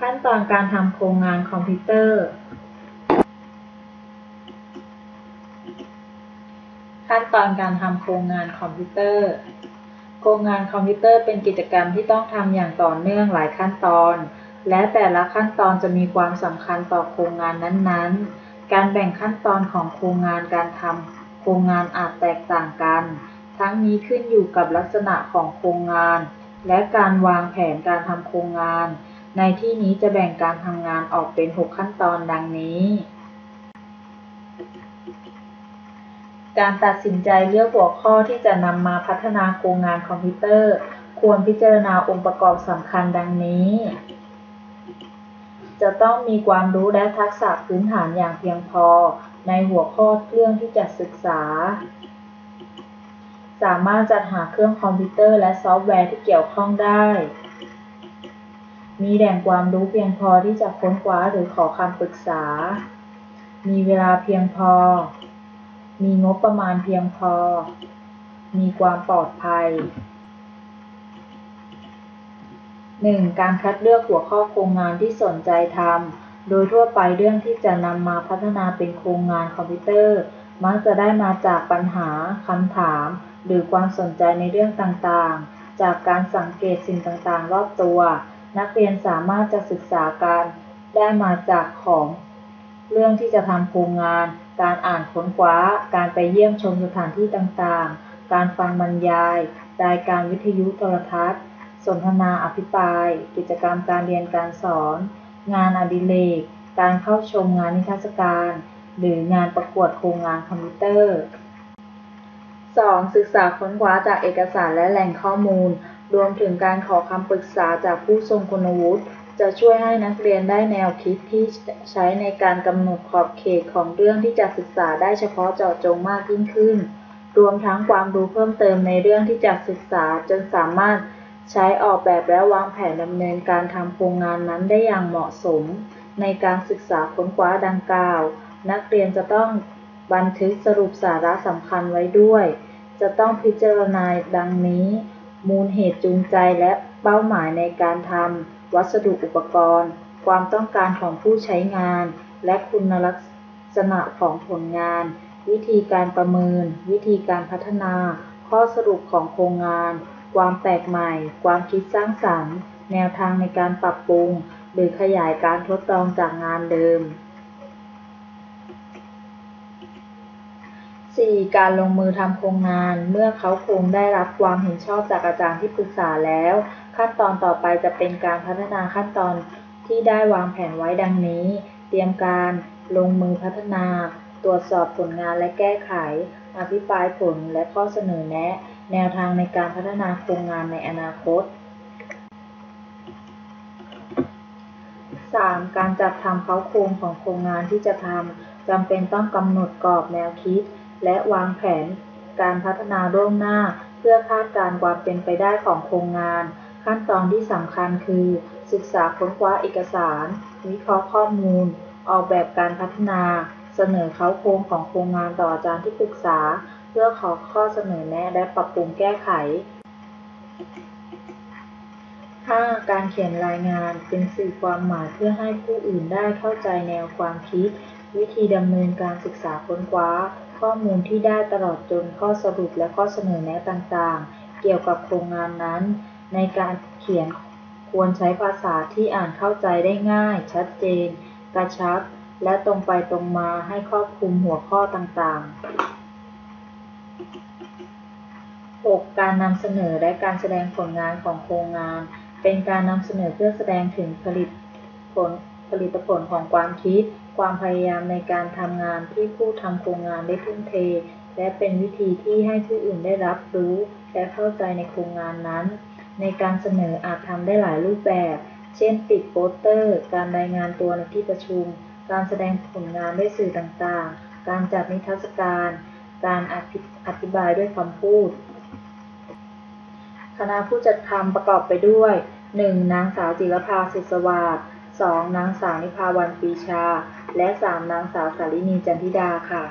ขั้นตอนการทำโครงงานคอมพิวเตอร์ ขั้นตอนการทำโครงงานคอมพิวเตอร์ โครงงานคอมพิวเตอร์เป็นกิจกรรมที่ต้องทำอย่างต่อเนื่องหลายขั้นตอน และแต่ละขั้นตอนจะมีความสำคัญต่อโครงงานนั้นๆ การแบ่งขั้นตอนของโครงงานการทำโครงงานอาจแตกต่างกัน ทั้งนี้ขึ้นอยู่กับลักษณะของโครงงาน และการวางแผนการทำโครงงาน ในที่นี้จะแบ่งการทำงานออกเป็น 6 ขั้นตอนดังนี้ การตัดสินใจเลือกหัวข้อที่จะนำมาพัฒนาโครงงานคอมพิวเตอร์ ควรพิจารณาองค์ประกอบสำคัญดังนี้ จะต้องมีความรู้และทักษะพื้นฐานอย่างเพียงพอ ในหัวข้อเรื่องที่จะศึกษา สามารถจัดหาเครื่องคอมพิวเตอร์และซอฟต์แวร์ที่เกี่ยวข้องได้ มีแหล่งความรู้เพียงพอที่จะค้นคว้าหรือขอคำปรึกษา มีเวลาเพียงพอ มีงบประมาณเพียงพอ มีความปลอดภัย 1. การคัดเลือกหัวข้อโครงงานที่สนใจทำ โดยทั่วไปเรื่องที่จะนำมาพัฒนาเป็นโครงงานคอมพิวเตอร์ มักจะได้มาจากปัญหาคำถาม หรือความสนใจในเรื่องต่างๆ จากการสังเกตสิ่งต่างๆ รอบตัว นักเรียนสามารถจะศึกษาการได้มาจากของ เรื่องที่จะทำโครงงาน การอ่านค้นคว้า การไปเยี่ยมชมสถานที่ต่างๆ การฟังบรรยาย รายการวิทยุโทรทัศน์ สนทนาอภิปราย กิจกรรมการเรียนการสอน งานอดิเรก การเข้าชมงานนิทรรศการ หรืองานประกวดโครงงานคอมพิวเตอร์ 2. ศึกษาค้นคว้าจากเอกสารและแหล่งข้อมูล รวมถึงการขอคำปรึกษาจากผู้ทรงคุณวุฒิจะช่วยให้นักเรียนได้แนวคิดที่ใช้ในการกำหนดขอบเขตของเรื่องที่จะศึกษาได้เฉพาะเจาะจงมากยิ่งขึ้น รวมทั้งความรู้เพิ่มเติมในเรื่องที่จะศึกษาจนสามารถใช้ออกแบบและวางแผนดำเนินการทำโครงงานนั้นได้อย่างเหมาะสม ในการศึกษาค้นคว้าดังกล่าว นักเรียนจะต้อง บันทึกสรุปสาระสำคัญไว้ด้วย จะต้องพิจารณาดังนี้ มูลเหตุจูงใจและเป้าหมายในการทำวัสดุอุปกรณ์ ความต้องการของผู้ใช้งาน และคุณลักษณะของผลงาน วิธีการประเมิน วิธีการพัฒนา ข้อสรุปของโครงงาน ความแปลกใหม่ ความคิดสร้างสรรค์ แนวทางในการปรับปรุง หรือขยายการทดลองจากงานเดิม 4. การลงมือทำโครงงาน เมื่อเขาโครงได้รับความเห็นชอบจากอาจารย์ที่ปรึกษาแล้ว ขั้นตอนต่อไปจะเป็นการพัฒนาขั้นตอนที่ได้วางแผนไว้ดังนี้ เตรียมการลงมือพัฒนา ตรวจสอบผลงานและแก้ไข อภิปรายผลและข้อเสนอแนะ แนวทางในการพัฒนาโครงงานในอนาคต 3. การจัดทำเขาโครงของโครงงานที่จะทำจำเป็นต้องกำหนดกรอบแนวคิด และวางแผนการพัฒนาล่วงหน้า เพื่อคาดการณ์ความเป็นไปได้ของโครงงาน ขั้นตอนที่สำคัญคือ ศึกษาค้นคว้าเอกสาร วิเคราะห์ข้อมูล ออกแบบการพัฒนา เสนอเขาโครงของโครงงานต่ออาจารย์ที่ปรึกษา เพื่อขอข้อเสนอแนะและปรับปรุงแก้ไข 5. การเขียนรายงานเป็นสื่อความหมายเพื่อให้ผู้อื่นได้เข้าใจแนวความคิด วิธีดำเนินการศึกษาค้นคว้า ข้อมูลที่ได้ตลอดจนข้อสรุปและข้อเสนอแนะต่างๆ เกี่ยวกับโครงงานนั้น ในการเขียนควรใช้ภาษาที่อ่านเข้าใจได้ง่าย ชัดเจน กระชับ และตรงไปตรงมาให้ครอบคลุมหัวข้อต่างๆ 6. การนำเสนอและการแสดงผลงานของโครงงาน เป็นการนำเสนอเพื่อแสดงถึงผลิตผลผลิตผลของความคิด ความพยายามในการทำงานที่ผู้ทำโครงงานได้ทุ่มเท และเป็นวิธีที่ให้ผู้อื่นได้รับรู้ และเข้าใจในโครงงานนั้น ในการเสนออาจทำได้หลายรูปแบบ เช่น ติดโปสเตอร์ การรายงานตัวในที่ประชุม การแสดงผลงานด้วยสื่อต่างๆ การจัดนิทรรศการ การอธิบายด้วยคำพูดคณะผู้จัดทำประกอบไปด้วย 1. นางสาวจิรภาศิษวาส 2. นางสาวนิพาวันปีชา และ 3. นางสาวสาลินีจันทิดาค่ะ